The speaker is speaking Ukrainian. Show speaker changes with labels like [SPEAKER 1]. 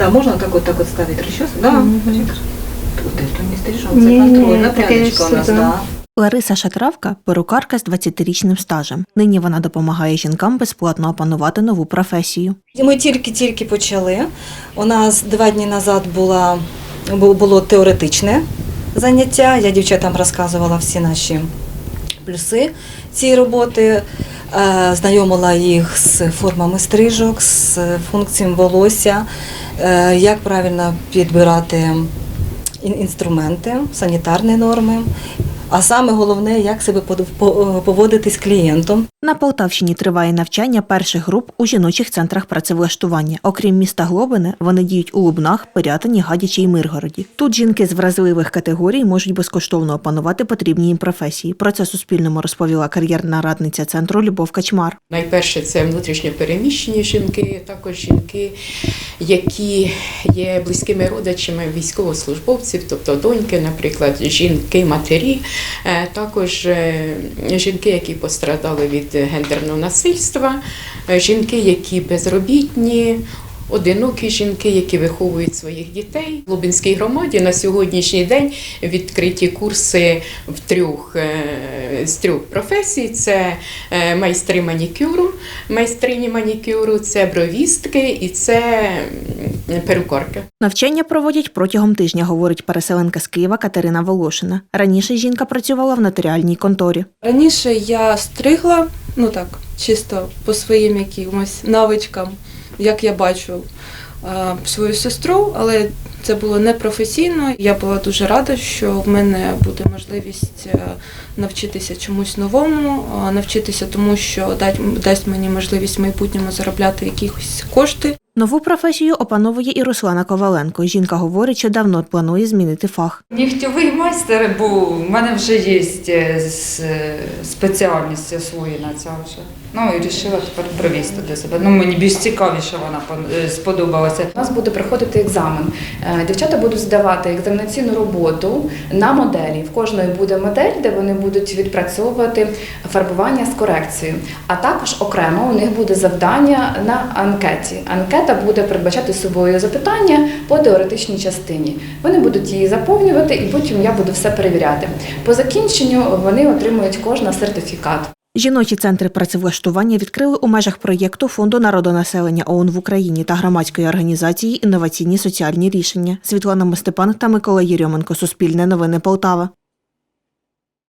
[SPEAKER 1] Да, можно так вот так вот ставить расческу? Да. Это не стрижем,
[SPEAKER 2] Не,
[SPEAKER 1] це контрольна
[SPEAKER 2] таке
[SPEAKER 1] прядочка у нас, да.
[SPEAKER 2] да.
[SPEAKER 3] Лариса Шатравка перукарка з 20-річним стажем. Нині вона допомагає жінкам безплатно опанувати нову професію.
[SPEAKER 4] Ми тільки-тільки почали. У нас два дні назад була, було теоретичне заняття. Я дівчатам розказувала всі наші плюси цієї роботи, е, знайомила їх з формами стрижок, з функціями волосся, е, як правильно підбирати інструменти, санітарні норми. А саме головне, як себе под- поводити з клієнтом.
[SPEAKER 3] На Полтавщині триває навчання перших груп у жіночих центрах працевлаштування. Окрім міста Глобине, вони діють у Лубнах, Пирятині, Гадячі й Миргороді. Тут жінки з вразливих категорій можуть безкоштовно опанувати потрібні їм професії. Про це Суспільному розповіла кар'єрна радниця центру Любов Качмар.
[SPEAKER 5] Найперше це внутрішньо переміщені жінки, також жінки, які є близькими родичами військовослужбовців, тобто доньки, наприклад, жінки, матері, Е, також е, жінки, які пострадали від гендерного насильства, е, жінки, які безробітні. Одинокі жінки, які виховують своїх дітей в Лубенській громаді на сьогоднішній день відкриті курси в трьох е, з трьох професій: це е, майстри манікюру, майстрині манікюру, це бровістки і це м, перукарки.
[SPEAKER 3] Навчання проводять протягом тижня, говорить переселенка з Києва Катерина Волошина. Раніше жінка працювала в нотаріальній конторі.
[SPEAKER 2] Раніше я стригла, ну так, чисто по своїм якимось навичкам, як я бачу свою сестру, але це було непрофесійно. Я була дуже рада, що в мене буде можливість е, навчитися чомусь новому, навчитися тому, що дать- дасть мені можливість в майбутньому заробляти якісь кошти.
[SPEAKER 3] Нову професію опановує і Руслана Коваленко. Жінка говорить, що давно планує змінити фах.
[SPEAKER 6] Нігтєвий майстер, бо в мене вже є е, спеціальність освоєна ця вже. Ну і вирішила тепер провести для себе. Ну мені більш цікавіше вона е, сподобалася.
[SPEAKER 7] У нас буде проходити екзамен. Е, Дівчата будуть здавати екзаменаційну роботу на моделі. В кожної буде модель, де вони будуть відпрацьовувати фарбування з корекцією. А також окремо у них буде завдання на анкеті. Анкета буде передбачати собою запитання по теоретичній частині. Вони будуть її заповнювати, і потім я буду все перевіряти. По закінченню вони отримують кожна сертифікат.
[SPEAKER 3] Жіночі центри працевлаштування відкрили у межах проєкту Фонду народонаселення ООН в Україні та громадської організації Інноваційні соціальні рішення. Світлана Мостепан та Микола Єрьоменко. Суспільне новини Полтава.